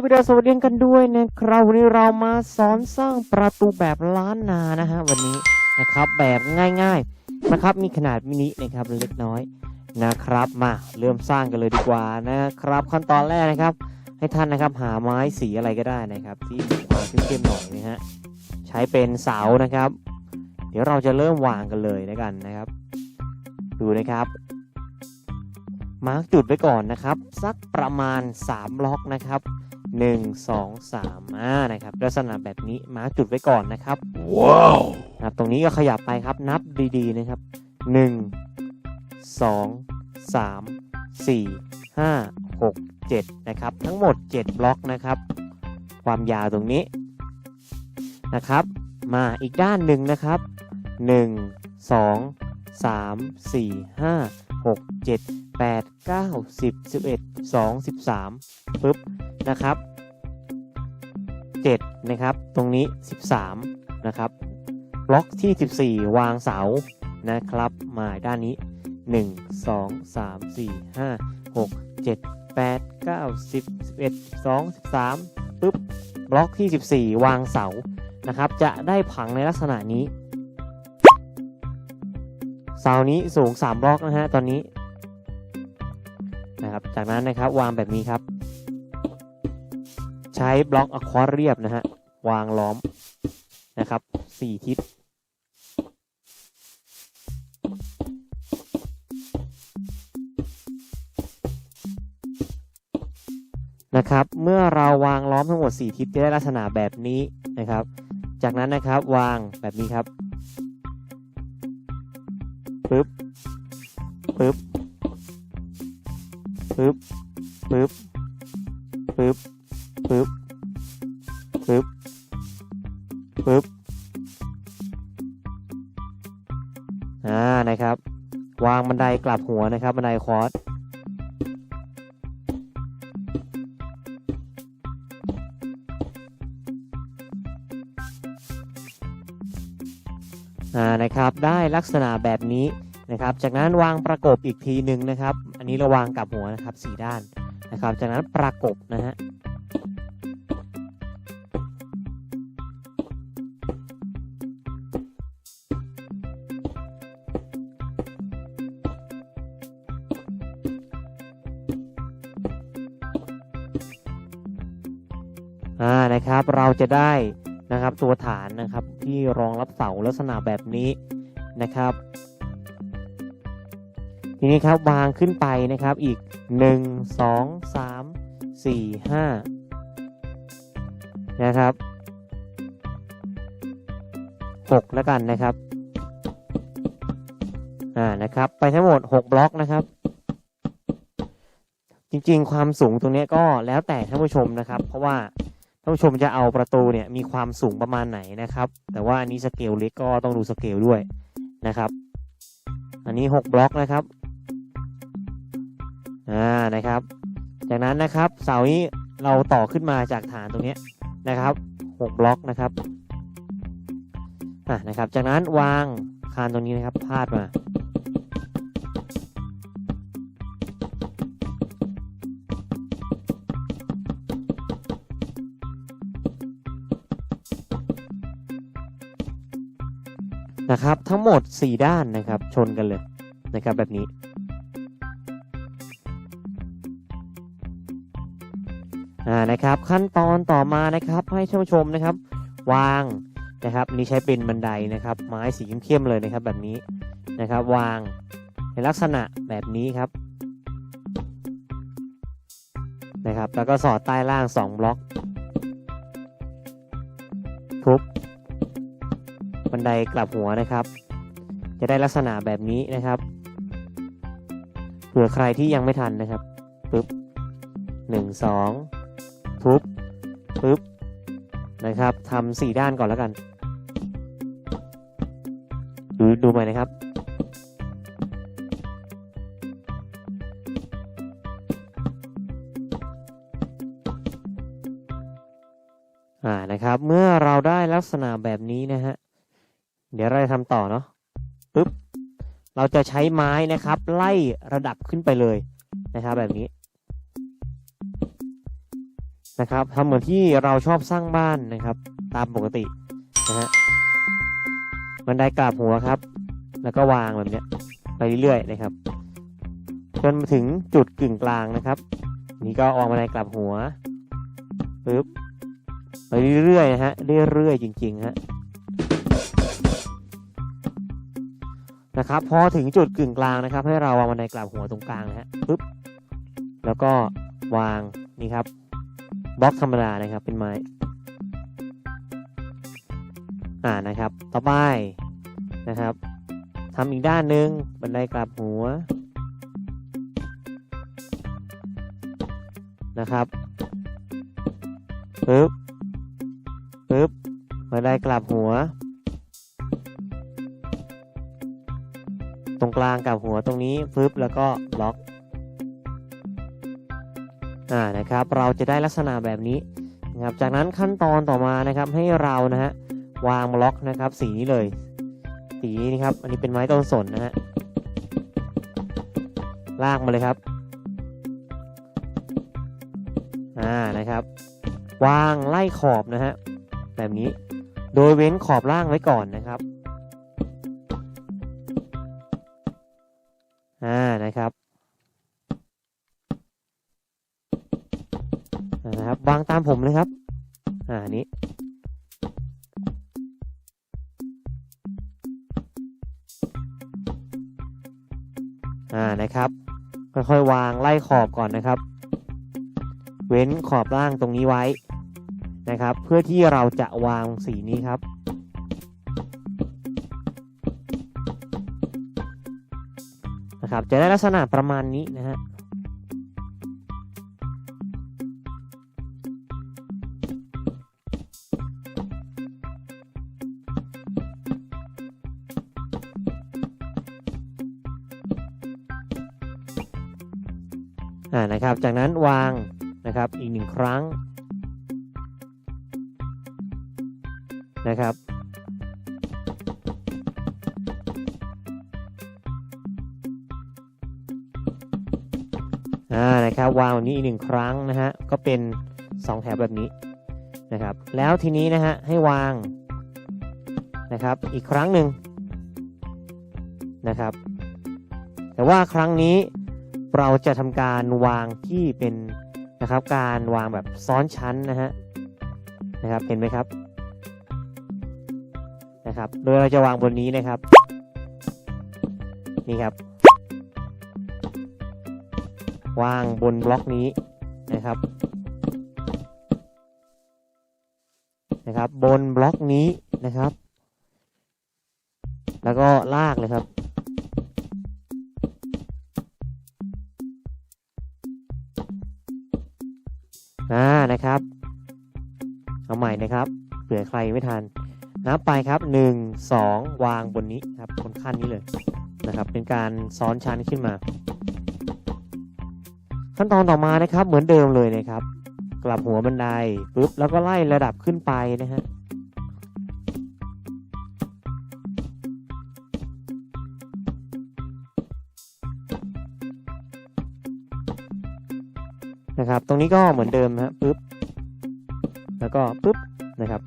สวัสดีสวัสดีกันด้วยนะครับวันนี้เรามาสอนสร้างประตูแบบล้านนานะฮะวันนี้นะครับแบบง่ายๆนะครับมีขนาดมินินะครับเล็กน้อยนะครับมาเริ่มสร้างกันเลยดีกว่านะครับ ขั้นตอนแรกนะครับ ให้ท่านนะครับหาไม้สีอะไรก็ได้นะครับ ที่มีความเข้มๆหน่อยนะฮะใช้เป็นเสานะครับ เดี๋ยวเราจะเริ่มวางกันเลยนะกันนะครับ ดูนะครับมาร์กจุดไว้ก่อนนะครับ สักประมาณ 3 ล็อกนะครับ 1 2 3อ่านะครับลักษณะแบบนี้มาร์กจุดไว้ก่อนนะครับว้าวนะครับตรงนี้ก็ขยับไปครับนับดีๆนะครับ 1 2 3 4 5 6 7 นะครับ ทั้งหมด 7 บล็อกนะครับ ความยาวตรงนี้นะครับ มาอีกด้านหนึ่งนะครับ 1 2 3 4 5 6 7 8 9 10 11 12 13ปึ๊บ นะครับ 7 นะครับ ตรงนี้ 13 นะครับบล็อกที่ 14 วางเสานะครับมาด้านนี้ 1 2 3 4 5 6 7 8 9 10 11 12 13ปึ๊บบล็อกที่ 14 วางเสานะครับ จะได้ผังในลักษณะนี้ เสานี้สูง 3 บล็อกนะฮะตอนนี้นะครับจากนั้นนะครับวางแบบนี้ครับ ใช้บล็อกอะควาเรียบนะฮะ วางล้อมนะครับสี่ทิศ นะครับ เมื่อเราวางล้อมทั้งหมด 4 ทิศจะได้ลักษณะแบบนี้นะครับ จากนั้นนะครับวางแบบนี้ครับปึ๊บปึ๊บปึ๊บปึ๊บปึ๊บ ปึ๊บปึ๊บปึ๊บอ่านะครับ วางบันไดกลับหัวนะครับ บันไดคอร์สอ่านะครับได้ลักษณะแบบนี้นะครับ จากนั้นวางประกบอีกทีหนึ่งนะครับ อันนี้เราวางกลับหัวนะครับสี่ด้านนะครับ จากนั้นประกบนะฮะ จะได้นะครับ ตัวฐานนะครับที่รองรับเสาลักษณะแบบนี้นะครับ ทีนี้ครับวางขึ้นไปนะครับอีก 1 2 3 4 5 นะครับ 6 แล้วกันนะครับอ่านะครับไปทั้งหมด 6 บล็อกนะครับจริงๆ ความสูงตรงนี้ก็แล้วแต่ท่านผู้ชมนะครับ เพราะว่า ท่านผู้ชมจะเอาประตูเนี่ยมีความสูงประมาณไหนนะครับ แต่ว่าอันนี้สเกลเล็กก็ต้องดูสเกลด้วยนะครับ อันนี้ 6 บล็อกนะครับอ่านะครับ จากนั้นนะครับเสานี้เราต่อขึ้นมาจากฐานตรงนี้นะครับ 6 บล็อกนะครับอ่านะครับ จากนั้นวางคานตรงนี้นะครับพาดมา นะครับ ทั้งหมด 4 ด้านนะครับ ชนกันเลยนะครับแบบนี้ อ่านะครับ ขั้นตอนต่อมานะครับ ให้ท่านผู้ชมนะครับ วางนะครับอันนี้ใช้เป็นบันไดนะครับ ไม้สีเข้มๆเลยนะครับ แบบนี้นะครับ วางในลักษณะแบบนี้ครับนะครับ แล้วก็สอดใต้ล่าง 2 บล็อก ทุบ นไดกลับหัวนะครับ จะได้ลักษณะแบบนี้นะครับเผื่อใครที่ยังไม่ทันนะครับปึ๊บหนึ่งสองทุบปึ๊บนะครับทำสี่ด้านก่อนแล้วกันดูดูไปนะครับอ่านะครับ เมื่อเราได้ลักษณะแบบนี้นะฮะ เดี๋ยวเราจะทำต่อเนาะปึ๊บเราจะใช้ไม้นะครับ ไล่ระดับขึ้นไปเลยนะครับแบบนี้นะครับทำเหมือนที่เราชอบสร้างบ้านนะครับ ตามปกตินะฮะบันไดกราบหัวครับ แล้วก็วางแบบนี้ไปเรื่อยๆนะครับ จนมาถึงจุดกึ่งกลางนะครับ นี่ก็วางบันไดกลับหัวปึ๊บไปเรื่อยๆนะฮะเรื่อยๆจริงๆฮะ นะครับพอถึงจุดกึ่งกลางนะครับ ให้เราวางบันไดกลับหัวตรงกลางนะฮะปึ๊บแล้วก็วางนี่ครับบล็อกธรรมดานะครับเป็นไม้อ่านะครับ ต่อไปนะครับทำอีกด้านหนึ่งบันไดกลับหัวนะครับปึ๊บปึ๊บมาไดกลับหัว ตรงกลางกับหัวตรงนี้ปึ๊บแล้วก็ล็อกอ่านะครับเราจะได้ลักษณะแบบนี้นะครับจากนั้นขั้นตอนต่อมานะครับให้เรานะฮะวางบล็อกนะครับสีนี้เลย สีนี้ครับอันนี้เป็นไม้ต้นสนนะฮะลากมาเลยครับอ่านะครับ วางไล่ขอบนะฮะแบบนี้โดยเว้นขอบล่างไว้ก่อนนะครับ อ่านะครับนะครับวางตามผมเลยครับ อ่านนี้อ่านะครับค่อยๆวางไล่ขอบก่อนนะครับ เว้นขอบล่างตรงนี้ไว้นะครับ เพื่อที่เราจะวางสีนี้ครับ นะครับ จะได้ลักษณะประมาณนี้นะฮะอ่านะครับ จากนั้นวางนะครับอีกหนึ่งครั้งนะครับ นะครับวางแบบนี้อีกหนึ่งครั้งนะฮะก็เป็นสองแถวแบบนี้นะครับ แล้วทีนี้นะฮะให้วางนะครับอีกครั้งหนึ่งนะครับ แต่ว่าครั้งนี้เราจะทำการวางที่เป็นนะครับการวางแบบซ้อนชั้นนะฮะนะครับเห็นไหมครับนะครับ โดยเราจะวางบนนี้นะครับนี่ครับ วางบนบล็อกนี้นะครับนะครับ บนบล็อกนี้นะครับ แล้วก็ลากเลยครับอ่านะครับ เอาใหม่นะครับเผื่อใครไม่ทันนับไปครับหนึ่งสองวางบนนี้ครับบนขั้นนี้เลยนะครับ เป็นการซ้อนชั้นขึ้นมา ขั้นตอนต่อมานะครับ เหมือนเดิมเลยนะครับ กลับหัวบันไดปุ๊บแล้วก็ไล่ระดับขึ้นไปนะฮะนะครับ ตรงนี้ก็เหมือนเดิมฮะปุ๊บ แล้วก็ปุ๊บนะครับ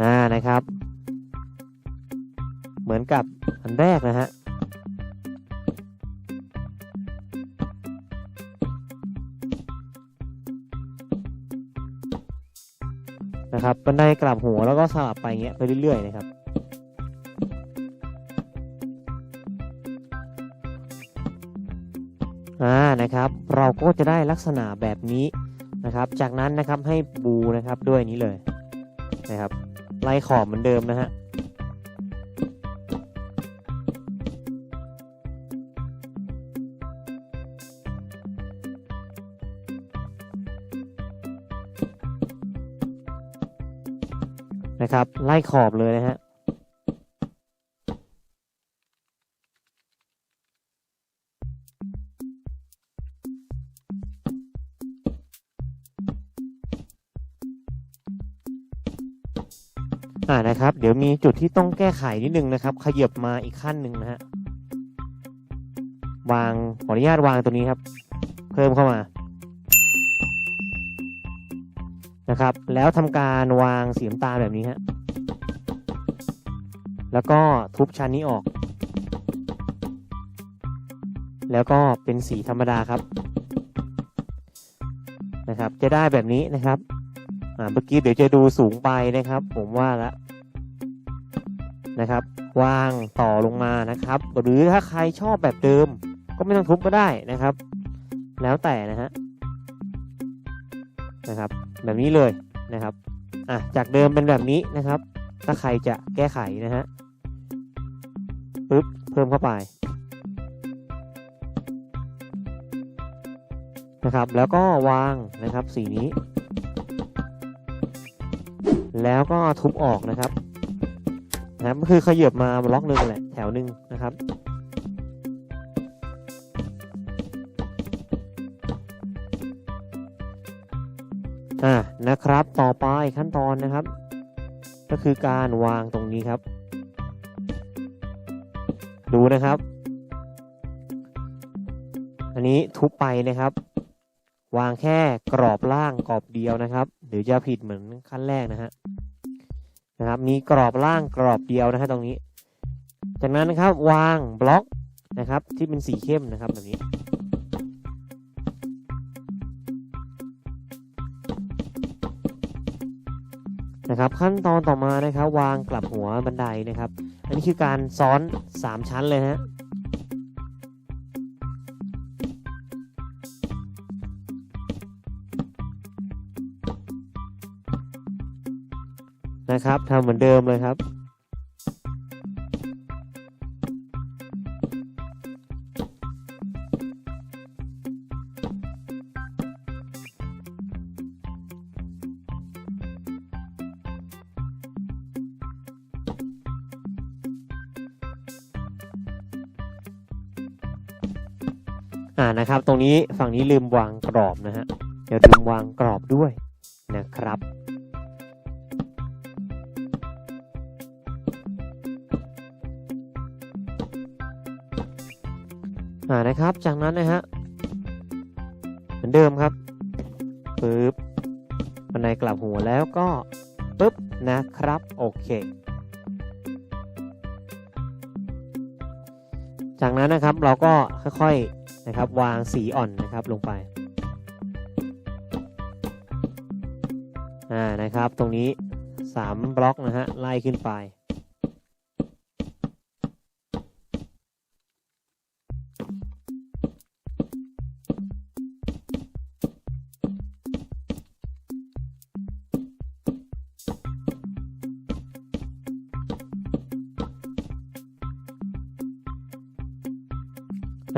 อ่า นะครับ เหมือนกับอันแรกนะฮะ นะครับบันไดกลับหัวแล้วก็สลับไปเงี้ยไปเรื่อยๆนะครับอ่านะครับ เราก็จะได้ลักษณะแบบนี้นะครับ จากนั้นนะครับให้บูนะครับด้วยนี้เลยนะครับไล่ขอบเหมือนเดิมนะฮะ นะครับ ไล่ขอบเลยนะฮะอ่านะครับ เดี๋ยวมีจุดที่ต้องแก้ไขนิดนึงนะครับ ขยับมาอีกขั้นหนึ่งนะฮะวางขออนุญาตวางตัวนี้ครับ เพิ่มเข้ามา นะครับ แล้วทำการวางสีน้ำตาลแบบนี้ฮะแล้วก็ทุบชั้นนี้ออก แล้วก็เป็นสีธรรมดาครับนะครับ จะได้แบบนี้นะครับอ่าเมื่อกี้เดี๋ยวจะดูสูงไปนะครับ ผมว่าละนะครับวางต่อลงมานะครับ หรือถ้าใครชอบแบบเดิม ก็ไม่ต้องทุบก็ได้นะครับ แล้วแต่นะฮะ นะครับ แบบนี้เลยนะครับอะจากเดิมเป็นแบบนี้นะครับ ถ้าใครจะแก้ไขนะฮะปึ๊บเพิ่มเข้าไปนะครับ แล้วก็วางนะครับสีนี้ แล้วก็ทุบออกนะครับนะครับก็คือขยับมาบล็อกหนึ่งแหละแถวหนึ่งนะครับ นะครับ ต่อไปขั้นตอนนะครับ ก็คือการวางตรงนี้ครับ ดูนะครับ อันนี้ทุบไปนะครับ วางแค่กรอบล่างกรอบเดียวนะครับหรือจะผิดเหมือนขั้นแรกนะฮะนะครับ มีกรอบล่างกรอบเดียวนะฮะตรงนี้ จากนั้นนะครับวางบล็อกนะครับ ที่เป็นสีเข้มนะครับแบบนี้ นะครับ ขั้นตอนต่อมานะครับ วางกลับหัวบันไดนะครับ อันนี้คือการซ้อน 3 ชั้นเลยนะฮะนะครับทำเหมือนเดิมเลยครับ อ่านะครับ ตรงนี้ฝั่งนี้ลืมวางกรอบนะฮะเดี๋ยวลืมวางกรอบด้วยนะครับอ่านะครับ จากนั้นนะฮะเหมือนเดิมครับปึ๊บบันไดกลับหัวแล้วก็ปึ๊บนะครับ โอเค จากนั้นนะครับเราก็ค่อยๆ นะครับ วางสีอ่อนนะครับลงไปอ่านะครับ ตรงนี้ 3 บล็อกนะฮะไล่ขึ้นไป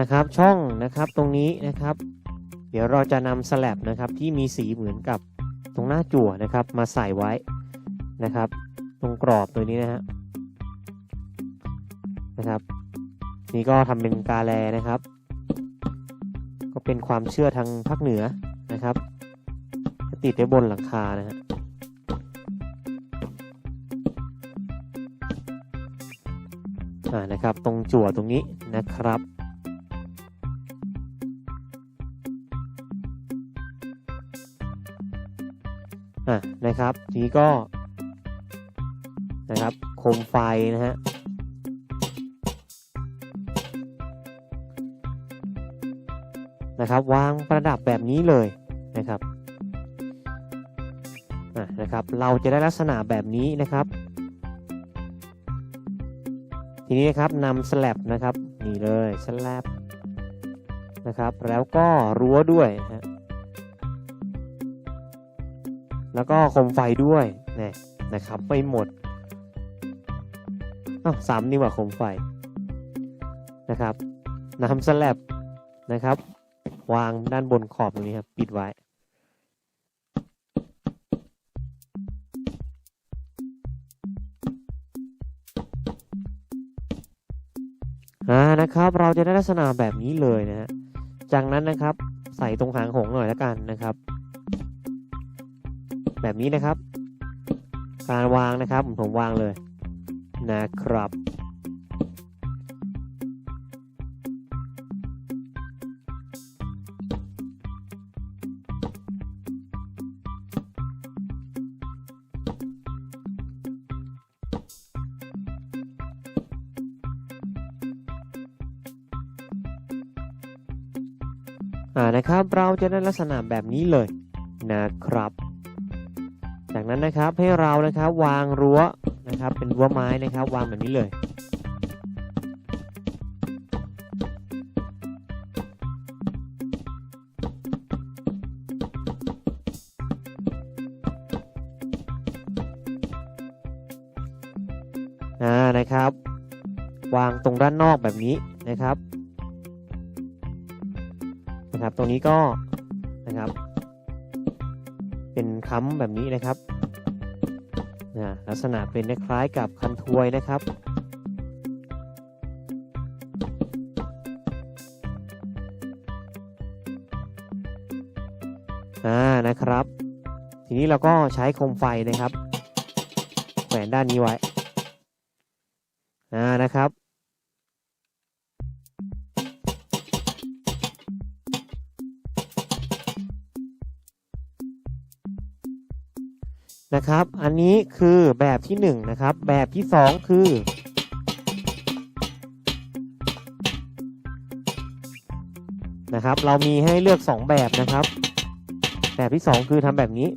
นะครับช่องนะครับตรงนี้นะครับ เดี๋ยวเราจะนำสลับนะครับที่มีสีเหมือนกับตรงหน้าจั่วนะครับมาใส่ไว้นะครับ ตรงกรอบตัวนี้นะฮะนะครับ นี่ก็ทำเป็นกาแลนะครับ ก็เป็นความเชื่อทางภาคเหนือนะครับติดไว้บนหลังคานะฮะอ่านะครับ ตรงจั่วตรงนี้นะครับ อะนะครับ ทีนี้ก็นะครับโคมไฟนะฮะนะครับวางประดับแบบนี้เลยนะครับอะนะครับ เราจะได้ลักษณะแบบนี้นะครับ ทีนี้นะครับนำสลับนะครับนี่เลยสลับนะครับ แล้วก็รั้วด้วยฮะ แล้วก็โคมไฟด้วยนะนะครับไม่หมดอ้าวสามนี่ว่าโคมไฟนะครับนำสลับนะครับ วางด้านบนขอบตรงนี้ครับ ปิดไว้ อ่านะครับ เราจะได้ลักษณะแบบนี้เลยนะฮะจากนั้นนะครับ ใส่ตรงหางหงหน่อยแล้วกันนะครับ แบบนี้นะครับ การวางนะครับผมวางเลยนะครับ อ่านะครับเราจะได้ลักษณะแบบนี้เลยนะครับ จากนั้นนะครับให้เรานะครับวางรั้วนะครับ เป็นรั้วไม้นะครับ วางแบบนี้เลยนะครับ วางตรงด้านนอกแบบนี้นะครับนะครับ ตรงนี้ก็นะครับ เป็นค้ำแบบนี้นะครับ นะลักษณะเป็นคล้ายกับคันทวยนะครับ อ่า นะครับ ทีนี้เราก็ใช้โคมไฟนะครับ แขวนด้านนี้ไว้ อ่า นะครับ นะครับ อันนี้คือแบบที่หนึ่งนะครับ แบบที่สองคือ นะครับ เรามีให้เลือกสองแบบนะครับ แบบที่สองคือทำแบบนี้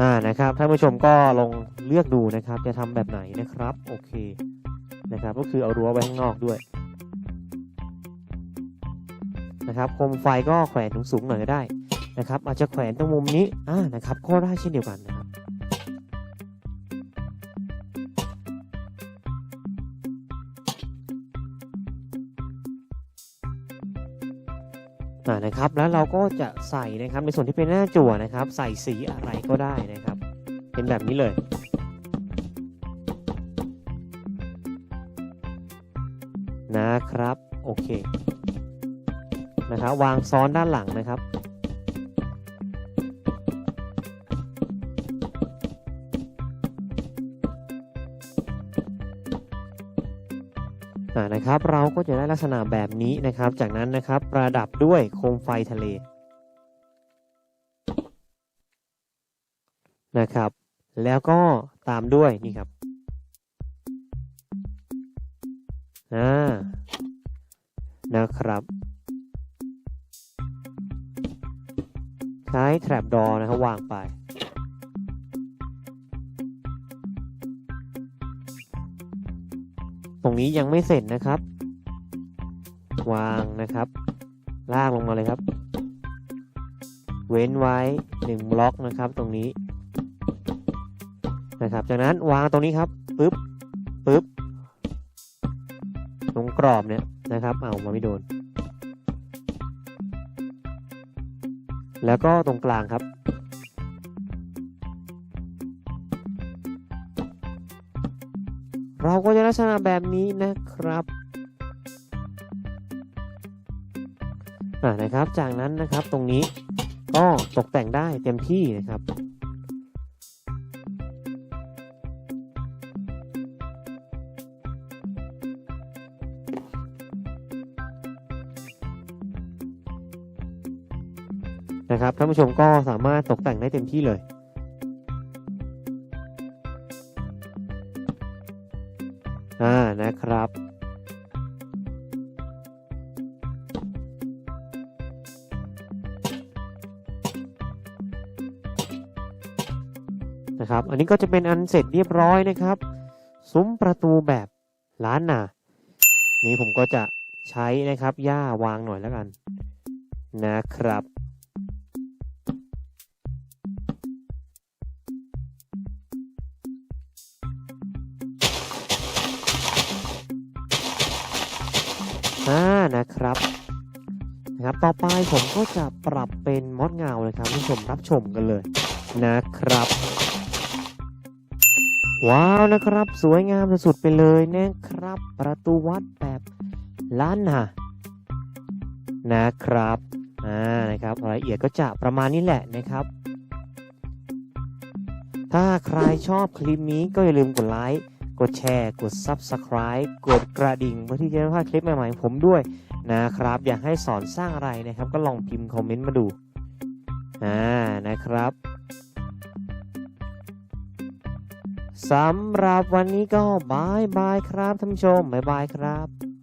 อ่า นะครับ ท่านผู้ชมก็ลอง เลือกดูนะครับ จะทำแบบไหนนะครับ โอเคนะครับ ก็คือเอารั้วไว้ข้างนอกด้วยนะครับโคมไฟก็แขวนสูงๆหน่อยก็ได้นะครับ อาจจะแขวนตรงมุมนี้อ่านะครับก็ได้เช่นเดียวกันนะครับอ่านะครับแล้วเราก็จะใส่นะครับในส่วนที่เป็นหน้าจั่วนะครับ ใส่สีอะไรก็ได้นะครับ เป็นแบบนี้เลย นะครับโอเคนะครับวางซ้อนด้านหลังนะครับ นะครับเราก็จะได้ลักษณะแบบนี้นะครับ จากนั้นนะครับประดับด้วยโคมไฟทะเลนะครับ แล้วก็ตามด้วยนี่ครับ อ่านะครับ ใช้แทรปดอนะครับวางไปตรงนี้ยังไม่เสร็จนะครับ วางนะครับ ลากลงมาเลยครับ เว้นไว้หนึ่งบล็อกนะครับตรงนี้ นะครับ จากนั้นวางตรงนี้ครับปึ๊บปึ๊บ รงกรอบเนี่ยนะครับเอามาไม่โดน แล้วก็ตรงกลางครับ เราก็จะลักษณะแบบนี้นะครับอ่านะครับ จากนั้นนะครับตรงนี้ก็ตกแต่งได้เต็มที่นะครับ นะครับท่านผู้ชมก็สามารถตกแต่งได้เต็มที่เลยอ่านะครับนะครับ อันนี้ก็จะเป็นอันเสร็จเรียบร้อยนะครับซุ้มประตูแบบล้านนานี้ผมก็จะใช้นะครับหญ้าวางหน่อยแล้วกันนะครับ นะครับนะครับต่อไปผมก็จะปรับเป็นมอดเงาเลยครับผู้ชมรับชมกันเลยนะครับ ว้าวนะครับ สวยงามสุดๆไปเลยนะครับ ประตูวัดแบบล้านนานะครับอ่านะครับรายละเอียดก็จะประมาณนี้แหละนะครับ ถ้าใครชอบคลิปนี้ก็อย่าลืมกดไลค์กดแชร์ กด Subscribe กดกระดิ่งเพื่อที่จะได้ไม่พลาดคลิปใหม่ๆของผมด้วย นะครับ อยากให้สอนสร้างอะไรนะครับ ก็ลองพิมพ์คอมเมนต์มาดูอ่านะครับสำหรับวันนี้ก็บายบายครับท่านผู้ชมบายบายครับ